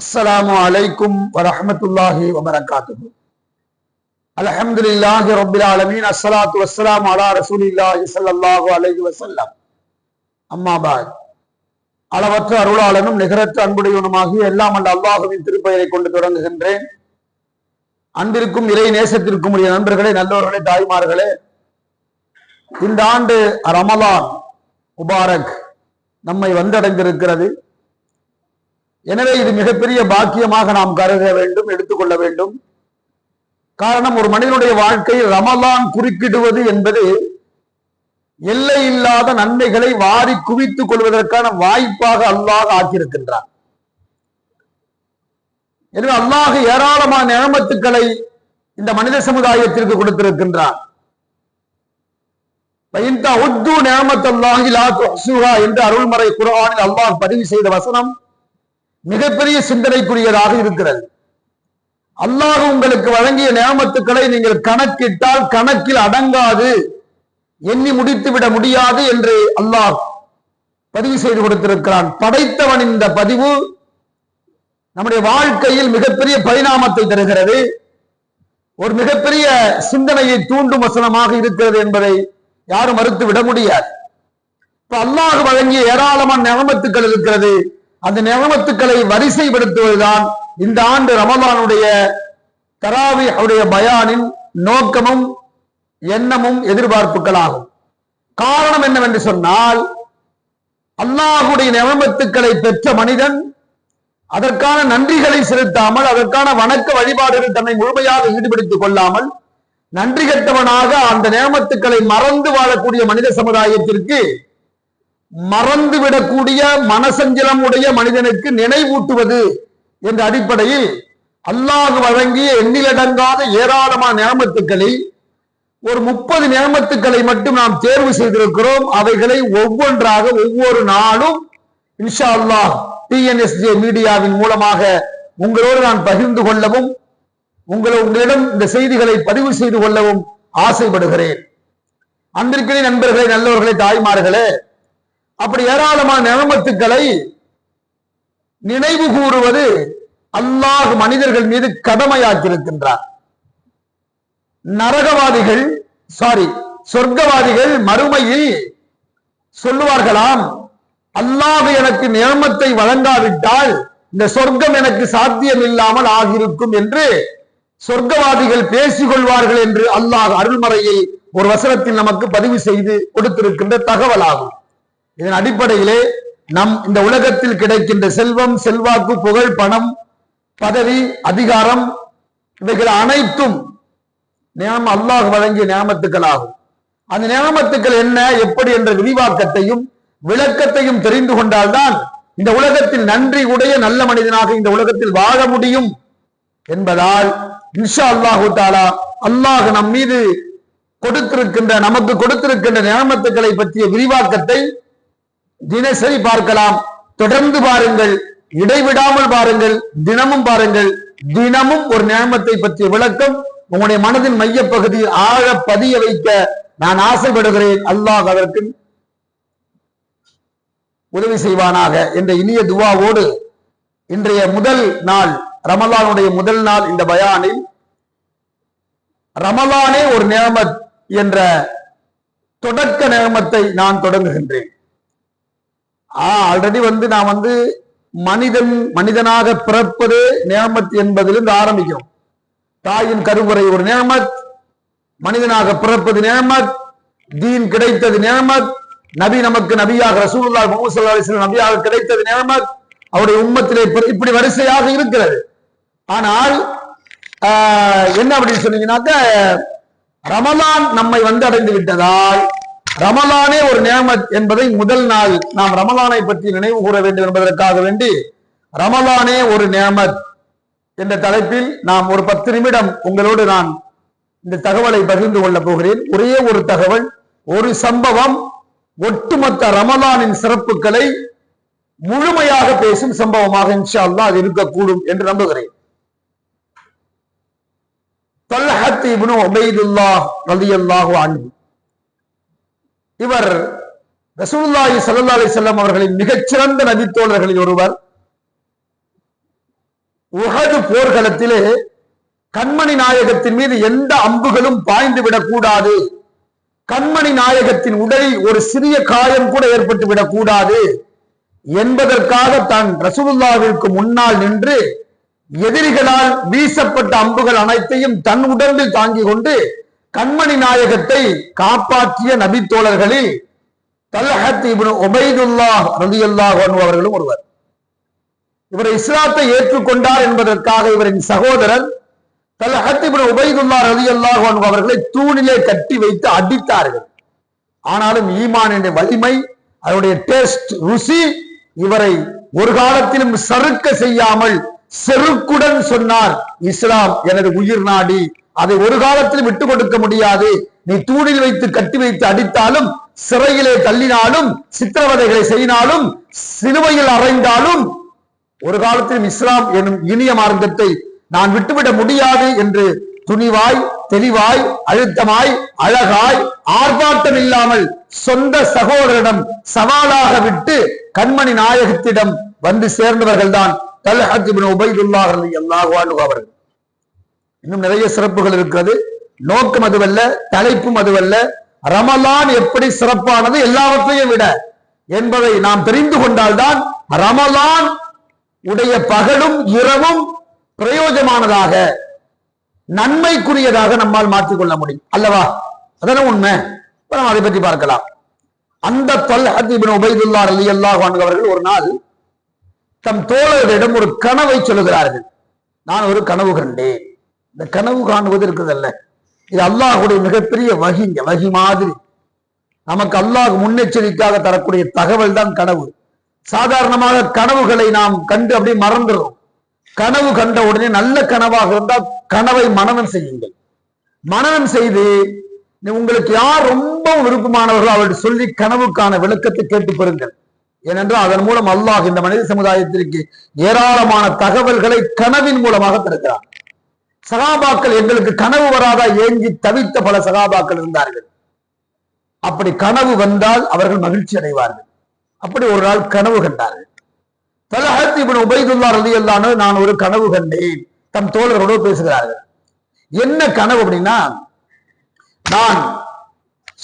السلام عليكم ورحمة الله وبركاته الحمد لله رب العالمين الصلاة والسلام على رسول الله صلى الله عليه وسلم அம்மா பாத் அளவற்ற அருளாளனும் நிகரற்ற அன்புடையவனுமாகிய எல்லாம் அல்ல அல்லாஹுவின் திருப்பெயரை கொண்டு தொடங்குகின்றேன் அன்பிற்கும் இறை நேசத்திற்கும் உரிய நண்பர்களே நல்லவர்களே தாய்மார்களே இந்த ஆண்டு ரமலான் முபாரக் நம்மை வந்தடைந்திருக்கிறது எனவே இது மிகப்பெரிய பாக்கியமாக நாம் கருத வேண்டும் எடுத்துக்கொள்ள வேண்டும். காரணம் ஒரு மனிதனுடைய வாழ்க்கை ரமலான் குறுக்கிடுவது என்பது எல்லை இல்லாத நன்மைகளை வாரி குவித்துக் கொள்வதற்கான வாய்ப்பாக அல்லாஹ் ஆக்கியிருக்கின்றான். எனவே அல்லாஹ் ஏராளமான நியமத்துக்களை இந்த மனித சமுதாயத்திற்கு கொடுத்திருக்கின்றான். என்று அருள்மறை குரானில் அல்லாஹ் பதிவு செய்த வசனம் மிகப்பெரிய சிந்தனைக்குரியதாக இருக்கிறது. அல்லாஹ் உங்களுக்கு வழங்கிய நியமத்துக்களை நீங்கள் கணக்கிட்டால் கணக்கில் அடங்காது. எண்ணி முடித்து விட முடியாது என்று அல்லாஹ் பதிவு செய்து கொடுத்திருக்கிறான். படைத்தவன் இந்த பதிவு நம்முடைய வாழ்க்கையில் மிகப்பெரிய பரிணாமத்தை தருகிறது. ஒரு மிகப்பெரிய சிந்தனையை தூண்டும் வசனமாக இருக்கிறது என்பதை யாரும் மறுத்து விட முடியாது. இப்ப அல்லாஹ் வழங்கிய ஏராளமான நியமத்துக்கள் இருக்கிறது. அந்த நியமத்துக்களை வரிசைப்படுத்துவதுதான் இந்த ஆண்டு ரமலானுடைய தராவி அவருடைய பயானின் நோக்கமும் எண்ணமும் எதிர்பார்ப்புகளாகும். காரணம் என்னவென்று சொன்னால் அல்லாஹுடைய நியமத்துக்களை பெற்ற மனிதன் அதற்கான நன்றிகளை செலுத்தாமல் அதற்கான வணக்க வழிபாடுகள் தன்னை முழுமையாக ஈடுபடுத்திக் கொள்ளாமல் நன்றி கட்டவனாக அந்த நியமத்துக்களை மறந்து வாழக்கூடிய மனித சமுதாயத்திற்கு மறந்துவிடக்கூடிய மனசஞ்சலம் உடைய மனிதனுக்கு நினைவூட்டுவது என்ற அடிப்படையில் அல்லாஹ் வழங்கிய எண்ணிலடங்காத ஏராளமான நியமத்துக்களில் ஒரு முப்பது நியமத்துக்களை மட்டும் நாம் தேர்வு செய்திருக்கிறோம். அவைகளை ஒவ்வொன்றாக ஒவ்வொரு நாளும் இன்ஷா அல்லாஹ் டிஎன்எஸ்ஜே மீடியாவின் மூலமாக உங்களோடு நான் பகிர்ந்து கொள்ளவும் உங்களை உங்களிடம் இந்த செய்திகளை பதிவு செய்து கொள்ளவும் ஆசைப்படுகிறேன். அன்பிற்கினே நண்பர்களே நல்லவர்களே தாய்மார்களே அப்படி ஏராளமான நியமத்துக்களை நினைவு கூறுவது அல்லாஹ் மனிதர்கள் மீது கடமையாக்கியிருக்கின்றார். நரகவாதிகள் சாரி சொர்க்கவாதிகள் மறுமையில் சொல்லுவார்களாம் அல்லாஹ் எனக்கு நியமத்தை வழங்காவிட்டால் இந்த சொர்க்கம் எனக்கு சாத்தியம் இல்லாமல் ஆகியிருக்கும் என்று சொர்க்கவாதிகள் பேசிக் கொள்வார்கள் என்று அல்லாஹ் அருள்மறையில் ஒரு வசனத்தில் நமக்கு பதிவு செய்து கொடுத்திருக்கின்ற தகவலாகும். இதன் அடிப்படையிலே நம் இந்த உலகத்தில் கிடைக்கின்ற செல்வம் செல்வாக்கு புகழ் பணம் பதவி அதிகாரம் இவைகள் அனைத்தும் நியமம் அல்லாஹ் வழங்கிய நியமத்துக்கள் ஆகும் அந்த நியமத்துக்கள் என்ன எப்படி என்ற விரிவாக்கத்தையும் விளக்கத்தையும் தெரிந்து கொண்டால்தான் இந்த உலகத்தில் நன்றி உடைய நல்ல மனிதனாக இந்த உலகத்தில் வாழ முடியும் என்பதால் இன்ஷா அல்லாஹு தாலா அல்லாஹ் நம் மீது கொடுத்திருக்கின்ற நமக்கு கொடுத்திருக்கின்ற நியமத்துக்களை பற்றிய விரிவாக்கத்தை தினசரி பார்க்கலாம். தொடர்ந்து பாருங்கள். இடைவிடாமல் பாருங்கள். தினமும் பாருங்கள். தினமும் ஒரு நியமத்தை பற்றிய விளக்கம் உங்களுடைய மனதின் மையப்பகுதி ஆழ பதிய வைக்க நான் ஆசைப்படுகிறேன். அல்லாஹ் அதற்கு உதவி செய்வானாக என்ற இனிய துவாவோடு இன்றைய முதல் நாள் ரமலானுடைய முதல் நாள் இந்த பயானில் ரமலானே ஒரு நியமத் என்ற தொடக்க நியமத்தை நான் தொடங்குகின்றேன். ஆல்ரெடி வந்து நான் வந்து மனிதன் மனிதனாக பிறப்பது நேமத் என்பதிலிருந்து ஆரம்பிக்கும். தாயின் கருவுரை ஒரு நேமத் மனிதனாக பிறப்பது நேமத் தீன் கிடைத்தது நேமத் நபி நமக்கு நபியாக ரசூல்லா முகமது நபியாக கிடைத்தது நேமத் அவருடைய உம்மத்திலே இப்படி வரிசையாக இருக்கிறது. ஆனால் என்ன அப்படின்னு சொன்னீங்கன்னாக்க ரமலான் நம்மை வந்து அடைந்து விட்டதால் ரமலானே ஒரு நியமத் என்பதை முதல் நாள் நாம் ரமலானை பற்றி நினைவு கூற வேண்டும் என்பதற்காக வேண்டி ரமலானே ஒரு நியமத் என்ற தலைப்பில் நாம் ஒரு பத்து நிமிடம் உங்களோடு நான் இந்த தகவலை பகிர்ந்து கொள்ளப் போகிறேன். ஒரே ஒரு தகவல் ஒரு சம்பவம் ஒட்டுமொத்த ரமலானின் சிறப்புகளை முழுமையாக பேசும் சம்பவமாக இன்ஷா அல்லா அது இருக்கக்கூடும் என்று நம்புகிறேன். தொல்ஹத் இப்னு உபைதுல்லாஹ் ரலியல்லாஹு அன்ஹு. இவர் ரசூல்லாஹி சல்லா அலி செல்லம் அவர்களின் மிகச்சிறந்த நபித்தோழர்களில் ஒருவர். உகது போர்க்களத்திலே கண்மணி நாயகத்தின் மீது எந்த அம்புகளும் பாய்ந்து விடக்கூடாது. கண்மணி நாயகத்தின் உடலில் ஒரு சிறிய காயம் கூட ஏற்பட்டு விடக்கூடாது. என்பதற்காக தான் ரசூலுல்லாவிற்கு முன்னால் நின்று எதிரிகளால் வீசப்பட்ட அம்புகள் அனைத்தையும் தன் உடம்பில் தாங்கிக் கொண்டு கண்மணி நாயகத்தை காப்பாற்றிய நபித்தோழர்களில் தல்ஹத் இப்னு உபைதுல்லாஹ் ரதி அல்லாஹ் அவர்களும் ஒருவர். இவர் இஸ்லாத்தை ஏற்றுக்கொண்டார் என்பதற்காக இவரின் சகோதரர் தல்ஹத் இப்னு உபைதுல்லாஹ் ரதி அல்லாஹ் அவர்களை தூணிலே கட்டி வைத்து அடித்தார்கள். ஆனாலும் ஈமானின் வலிமை அதனுடைய டேஸ்ட் ருசி இவரை ஒரு காலத்திலும் சறுக்க செய்யாமல் செருக்குடன் சொன்னார் இஸ்லாம் எனது உயிர் நாடி அதை ஒரு காலத்தில் விட்டு கொடுக்க முடியாது. நீ தூணில் வைத்து கட்டி வைத்து அடித்தாலும் சிறையிலே தள்ளினாலும் சித்திரவதைகளை செய்யினாலும் சிலுவையில் அறைந்தாலும் ஒரு காலத்திலும் இஸ்லாம் எனும் இனிய மார்க்கத்தை நான் விட்டுவிட முடியாது என்று துணிவாய் தெளிவாய் அழுத்தமாய் அழகாய் ஆர்ப்பாட்டம் இல்லாமல் சொந்த சகோதரிடம் சவாலாக விட்டு கண்மணி நாயகத்திடம் வந்து சேர்ந்தவர்கள் தான் தல்ஹத் இப்னு உபைதுல்லாஹ் அவர்கள். இன்னும் நிறைய சிறப்புகள் இருக்கிறது. நோக்கம் அதுவல்ல தலைப்பும் அதுவல்ல. ரமலான் எப்படி சிறப்பானது எல்லாவற்றையும் விட என்பதை நாம் தெரிந்து கொண்டால்தான் ரமலான் உடைய பகலும் இரவும் பிரயோஜனமானதாக நன்மைக்குரியதாக நம்மால் மாற்றிக்கொள்ள முடியும். அல்லவா? அதெல்லாம் உண்மை. இப்ப நம்ம அதை பற்றி பார்க்கலாம். அந்த தொல்ஹத் இப்னு உபைதுல்லா அலி அல்லாஹ் அவர்கள் ஒரு நாள் தம் தோழர்களிடம் ஒரு கனவை சொல்லுகிறார்கள். நான் ஒரு கனவு கண்டேன். இந்த கனவு காணுவது இருக்குதல்ல. இது அல்லாஹுடைய மிகப்பெரிய வகிங்க வகி மாதிரி. நமக்கு அல்லாஹ் முன்னெச்சரிக்கையாக தரக்கூடிய தகவல் தான் கனவு. சாதாரணமாக கனவுகளை நாம் கண்டு அப்படியே மறந்துடுறோம். கனவு கண்ட உடனே நல்ல கனவாக இருந்தால் கனவை மனநம் செய்யுங்கள். மனநம் செய்து உங்களுக்கு யார் ரொம்ப விருப்பமானவர்களோ அவர்கள் சொல்லி கனவுக்கான விளக்கத்தை கேட்டு பெறுங்கள். ஏனென்றால் அதன் மூலம் அல்லாஹ் இந்த மனித சமுதாயத்திற்கு ஏராளமான தகவல்களை கனவின் மூலமாக தருகிறார் சகாபாக்கள் எங்களுக்கு கனவு வராதா ஏங்கி தவித்த பல சகாபாக்கள் இருந்தார்கள். அப்படி கனவு வந்தால் அவர்கள் மகிழ்ச்சி அடைவார்கள். அப்படி ஒரு நாள் கனவு கண்டார்கள். தலஹத் இவன் உபைதுல்லா ரதி அன்ஹு நான் ஒரு கனவு கண்டேன். தம் தோழரோடு பேசுகிறார்கள். என்ன கனவு அப்படின்னா நான்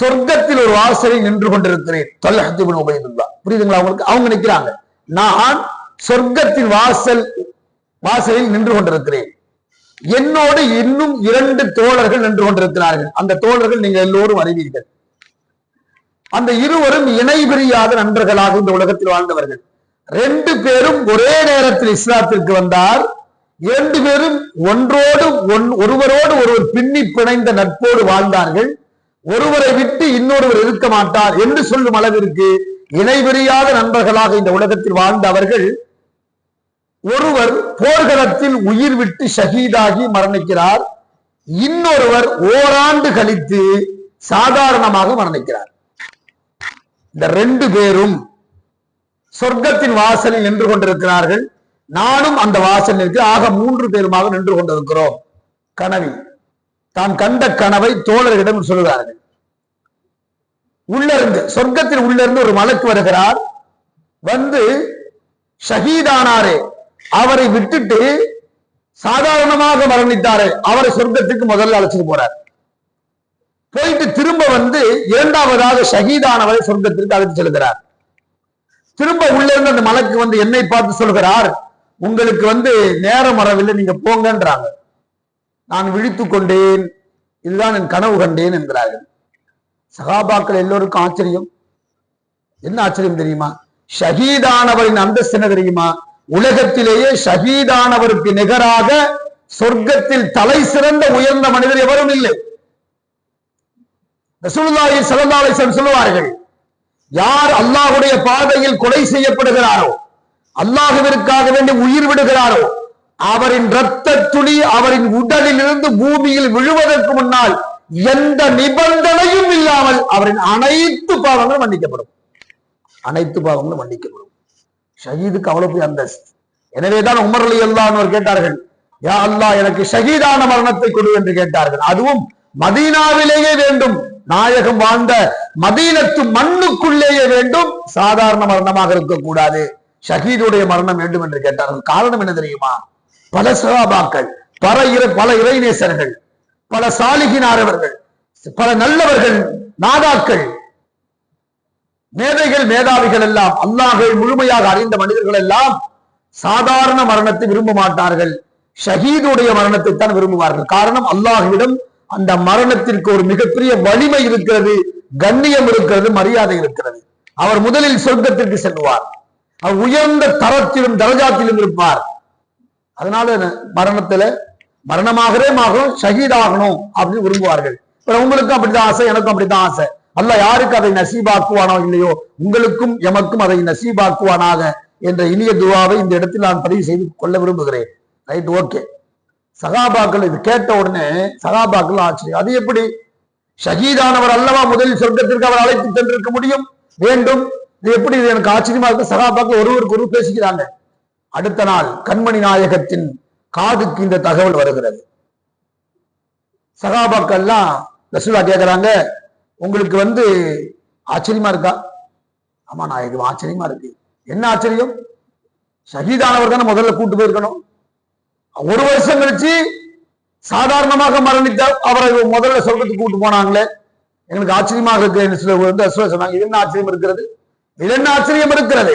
சொர்க்கத்தில் ஒரு வாசலில் நின்று கொண்டிருக்கிறேன் தலஹத் இவன் உபைதுல்லா. புரியுதுங்களா அவங்களுக்கு அவங்க நினைக்கிறாங்க நான் சொர்க்கத்தின் வாசல் வாசலில் நின்று கொண்டிருக்கிறேன். என்னோடு இன்னும் இரண்டு தோழர்கள் நின்று கொண்டிருக்கிறார்கள். அந்த தோழர்கள் நீங்கள் எல்லோரும் அறிவீர்கள். அந்த இருவரும் இணை பிரியாத நண்பர்களாக இந்த உலகத்தில் வாழ்ந்தவர்கள். ரெண்டு பேரும் ஒரே நேரத்தில் இஸ்லாத்திற்கு வந்தார். இரண்டு பேரும் ஒன்றோடு ஒன்- ஒருவரோடு ஒருவர் பின்னி பிணைந்த நட்போடு வாழ்ந்தார்கள். ஒருவரை விட்டு இன்னொருவர் இருக்க மாட்டார் என்று சொல்லும் அளவிற்கு இணை பிரியாத நண்பர்களாக இந்த உலகத்தில் வாழ்ந்த அவர்கள் ஒருவர் போர்க்களத்தில் உயிர் விட்டு ஷஹீதாகி மரணிக்கிறார். இன்னொருவர் ஓராண்டு கழித்து சாதாரணமாக மரணிக்கிறார். இந்த ரெண்டு பேரும் சொர்க்கத்தின் வாசலில் நின்று கொண்டிருக்கிறார்கள். நானும் அந்த வாசல் நிற்கு ஆக மூன்று பேருமாக நின்று கொண்டிருக்கிறோம். கனவில் தாம் கண்ட கனவை தோழர்களிடம் சொல்கிறார்கள் உள்ளிருந்து சொர்க்கத்தில் உள்ளிருந்து ஒரு மலக்கு வருகிறார். வந்து ஷஹீதானாரே அவரை விட்டுட்டு சாதாரணமாக மரணித்தாரே. அவரை சொர்க்கத்துக்கு முதல்ல அழைச்சிட்டு போறார். போயிட்டு திரும்ப வந்து இரண்டாவதாக ஷஹீதானவரை சொர்க்கத்திற்கு அழைத்து செல்கிறார். திரும்ப உள்ள இருந்து அந்த மலைக்கு வந்து என்னை பார்த்து சொல்கிறார் உங்களுக்கு வந்து நேரம் வரவில்லை நீங்க போங்கன்றாங்க. நான் விழித்துக் கொண்டேன். இதுதான் என் கனவு கண்டேன் என்கிறார்கள். சகாபாக்கள் எல்லோருக்கும் ஆச்சரியம். என்ன ஆச்சரியம் தெரியுமா? ஷஹீதானவரின் அந்தஸ்து என்ன தெரியுமா? உலகத்திலேயே ஷஹீதானவருக்கு நிகராக சொர்க்கத்தில் தலை சிறந்த உயர்ந்த மனிதர் எவரும் இல்லை. ரசூலுல்லாஹி ஸல்லல்லாஹு அலைஹி சொல்லுவார்கள் யார் அல்லாஹ்வுடைய பாதையில் கொலை செய்யப்படுகிறாரோ அல்லாஹுவிற்காக வேண்டி உயிர் விடுகிறாரோ அவரின் இரத்த துளி அவரின் உடலில் இருந்து பூமியில் விழுவதற்கு முன்னால் எந்த நிபந்தனையும் இல்லாமல் அவரின் அனைத்து பாவங்களும் மன்னிக்கப்படும். அனைத்து பாவங்களும் மன்னிக்கப்படும். ஷஹீதுக்கு அவ்வளவு பெரிய அந்தஸ்து. எனவேதான் உமர் அலி அல்லான்னு கேட்டார்கள் யா அல்லாஹ் எனக்கு ஷஹீதான மரணத்தை கொடு என்று கேட்டார்கள். அதுவும் மதீனாவிலேயே வேண்டும். நாயகம் வாழ்ந்த மதீனத்து மண்ணுக்குள்ளேயே வேண்டும். சாதாரண மரணமாக இருக்கக்கூடாது. ஷஹீதுடைய மரணம் வேண்டும் என்று கேட்டார்கள். காரணம் என்ன தெரியுமா? பல சகாபாக்கள் பல இறை பல இறைநேசர்கள் பல சாலிகினாரவர்கள் பல நல்லவர்கள் நாதாக்கள் மேதைகள் மேதாவிகள் எல்லாம் அல்லாஹை முழுமையாக அறிந்த மனிதர்கள் எல்லாம் சாதாரண மரணத்தை விரும்ப மாட்டார்கள். ஷஹீதுடைய மரணத்தை தான் விரும்புவார்கள். காரணம் அல்லாஹ்விடம் அந்த மரணத்திற்கு ஒரு மிகப்பெரிய வலிமை இருக்கிறது கண்ணியம் இருக்கிறது மரியாதை இருக்கிறது. அவர் முதலில் சொர்க்கத்திற்கு செல்வார். அவர் உயர்ந்த தரத்திலும் தரஜாத்திலும் இருப்பார். அதனால மரணத்துல மரணமாகவே ஆகணும் ஷஹீதாகணும் அப்படின்னு விரும்புவார்கள். இப்ப உங்களுக்கும் அப்படிதான் ஆசை எனக்கும் அப்படிதான் ஆசை. அல்ல யாருக்கு அதை நசீபாக்குவானோ இல்லையோ உங்களுக்கும் எமக்கும் அதை நசீபாக்குவானாக என்ற இனிய துவாவை இந்த இடத்தில் நான் பதிவு செய்து கொள்ள விரும்புகிறேன். Right okay. சகாபாக்கள் இது கேட்ட உடனே சகாபாக்கள் ஆச்சரியம். அது எப்படி? ஷஹீதானவர் அல்லவா முதலில் சொர்க்கத்திற்கு அவர் அழைத்து சென்றிருக்க முடியும்? வேண்டும். இது எப்படி? இது எனக்கு ஆச்சரியமா இருக்கு. சகாபாக்கள் ஒருவருக்கு ஒரு பேசுகிறாங்க. அடுத்த நாள் கண்மணி நாயகத்தின் காதுக்கு இந்த தகவல் வருகிறது. சகாபாக்கள்லாம் ரசூலா கேக்குறாங்க உங்களுக்கு வந்து ஆச்சரியமா இருக்கா? ஆமா இது ஆச்சரியமா இருக்கு. என்ன ஆச்சரியம்? ஷஹீதானவர் தானே முதல்ல கூட்டு போயிருக்கணும். ஒரு வருஷம் கழிச்சு சாதாரணமாக மரணித்த அவரை முதல்ல சொல்றதுக்கு கூட்டு போனாங்களே. எங்களுக்கு ஆச்சரியமாக இருக்கு சில வந்து ரசூலா சொன்னாங்க. இது என்ன ஆச்சரியம் இருக்கிறது? இது என்ன ஆச்சரியம் இருக்கிறது?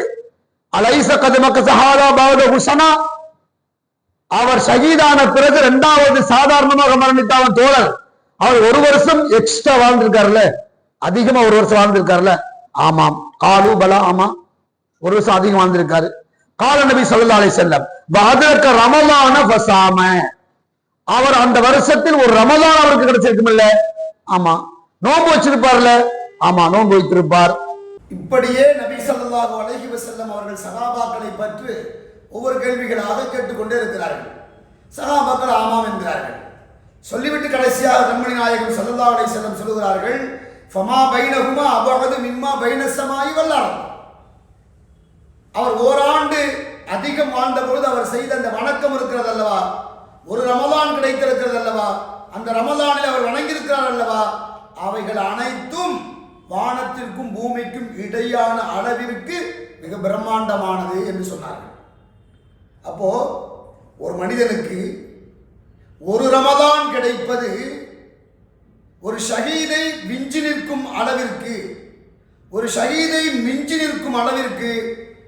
அலைச கதமக்க சஹாதா பாவத ஹுசனா அவர் ஷஹீதான பிறகு இரண்டாவது சாதாரணமாக மரணித்த அவன் தோழர். அவர் ஒரு வருஷம் எக்ஸ்ட்ரா வாழ்ந்திருக்காருல்ல? அதிகமா ஒரு வருஷம் வாழ்ந்திருக்காருல்ல? ஆமாம். காலு பலா ஆமா ஒரு வருஷம் அதிகம் வாழ்ந்திருக்காரு. கால நபி ஸல்லல்லாஹு செல்லம் அதற்கு ரமலான பசாம அவர் அந்த வருஷத்தில் ஒரு ரமலான் அவருக்கு கிடைச்சிருக்குமில்ல? ஆமா. நோன்பு வச்சிருப்பார்ல? ஆமா நோன்பு வைத்திருப்பார். இப்படியே நபி ஸல்லல்லாஹு அலஹி வசல்லம் அவர்கள் சகாபாக்களை பற்றி ஒவ்வொரு கேள்விகளாக கேட்டுக்கொண்டே இருக்கிறார்கள். சகாபாக்கள் ஆமாம் என்கிறார்கள். சொல்லிவிட்டு கடைசியாக கண்மணி நாயகம் சல்லல்லா அலை செல்லம் சொல்லுகிறார்கள் ஃபமா பைனகுமா அபகது மிம்மா பைனசமாயி வல்லாரம் அவர் ஓராண்டு அதிகம் வாழ்ந்த பொழுது அவர் செய்த அந்த வணக்கம் இருக்கிறது அல்லவா ஒரு ரமலான் கிடைத்திருக்கிறது அல்லவா அந்த ரமலானில் அவர் வணங்கியிருக்கிறார் அல்லவா? அவைகள் அனைத்தும் வானத்திற்கும் பூமிக்கும் இடையான அளவிற்கு மிக பிரம்மாண்டமானது என்று சொன்னார்கள். அப்போ ஒரு மனிதனுக்கு ஒரு ரமதான் கிடைப்பது ஒரு ஷஹீதை விஞ்சி நிற்கும் அளவிற்கு ஒரு ஷஹீதை மிஞ்சி நிற்கும் அளவிற்கு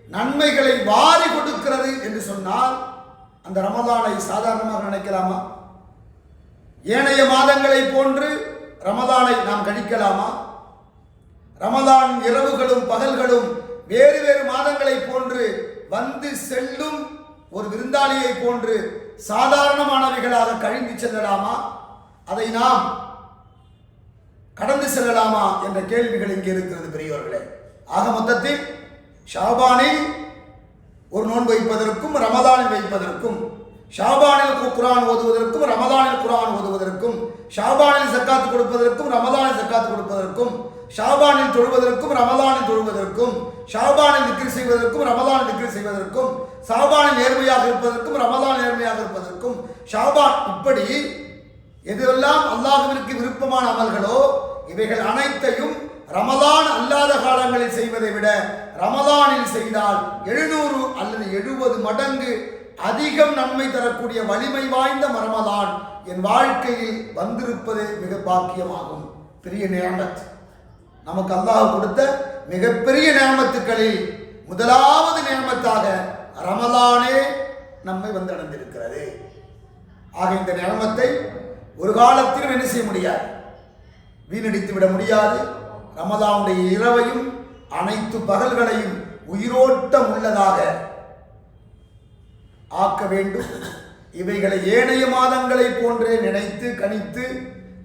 நன்மைகளை வாரி கொடுக்கிறது என்று சொன்னால் அந்த ரமதானை சாதாரணமாக நினைக்கலாமா? ஏனைய மாதங்களை போன்று ரமதானை நாம் கழிக்கலாமா ரமதான் இரவுகளும் பகல்களும் வேறு வேறு மாதங்களை போன்று வந்து செல்லும் ஒரு விருந்தாளியை போன்று சாதாரணமானவைகளாக கழிந்து செல்லலாமா? அதை நாம் கடந்து செல்லலாமா என்ற கேள்விகள் இங்கே இருக்கிறது பெரியவர்களே ஆக மொத்தத்தில் ஷாபானில் ஒரு நோன்பு வைப்பதற்கும் ரமதானில் வைப்பதற்கும் ஷாபானில் குரான் ஓதுவதற்கும் ரமதானில் குரான் ஓதுவதற்கும் ஷாபானில் சக்காத்து கொடுப்பதற்கும் ரமதானில் சக்காத்து கொடுப்பதற்கும் ஷாபானில் தொழுவதற்கும் ரமதானில் தொழுவதற்கும் ஷாபானில் நிக்கிரி செய்வதற்கும் ரமதானில் நிக்கிரி செய்வதற்கும் ஷாபானில் நேர்மையாக இருப்பதற்கும் ரமதான் நேர்மையாக இருப்பதற்கும் ஷாபான் இப்படி எதுவெல்லாம் அல்லாஹுவிற்கு விருப்பமான அமல்களோ இவைகள் அனைத்தையும் ரமலான் அல்லாத காலங்களில் செய்வதை விட ரமலானில் செய்தால் எழுநூறு அல்லது எழுபது மடங்கு அதிகம் நன்மை தரக்கூடிய வலிமை வாய்ந்த மரமதான் என் வாழ்க்கையில் வந்திருப்பது மிக பாக்கியமாகும். பெரிய நேமத் நமக்கு அல்லாஹ் கொடுத்த மிகப்பெரிய நேமத்துக்களில் முதலாவது நேமத்தாக ரமலான் நம்மை வந்தடைந்திருக்கிறது ஆக இந்த நிலமத்தை ஒரு காலத்திலும் என்ன செய்ய முடியாது? வீணடித்து விட முடியாது. ரமதானுடைய இரவையும் அனைத்து பகல்களையும் உயிரோட்டம் உள்ளதாக ஆக்க வேண்டும். இவைகளை ஏனைய மாதங்களை போன்றே நினைத்து கணித்து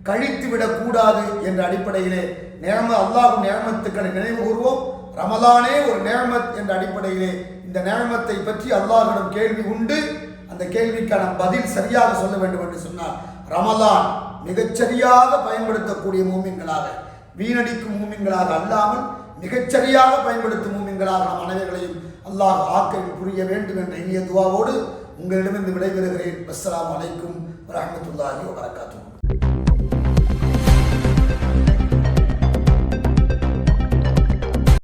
கழித்து விடக்கூடாது என்ற அடிப்படையிலே நேம அல்லாஹ் நேமத்துக்களை நினைவு கூறுவோம் ரமதானே ஒரு நேமத் என்ற அடிப்படையிலே இந்த நேமத்தை பற்றி அல்லாஹிடம் கேள்வி உண்டு. அந்த கேள்விக்கான பதில் சரியாக சொல்ல வேண்டும் என்று சொன்னார் ரமலான் மிகச்சரியாக பயன்படுத்தக்கூடிய மூமின்களாக வீணடிக்கும் மூமின்களாக அல்லாமல் மிகச்சரியாக பயன்படுத்தும் மூமின்களாக நம் அனைவர்களையும் அல்லாஹ் ஆக்கை புரிய வேண்டும் என்ற இனிய துவாவோடு உங்களிடமிருந்து விடைபெறுகிறேன். அஸ்லாம் வலைக்கும் வரமத்துல்லாஹி வரகாத்தூர்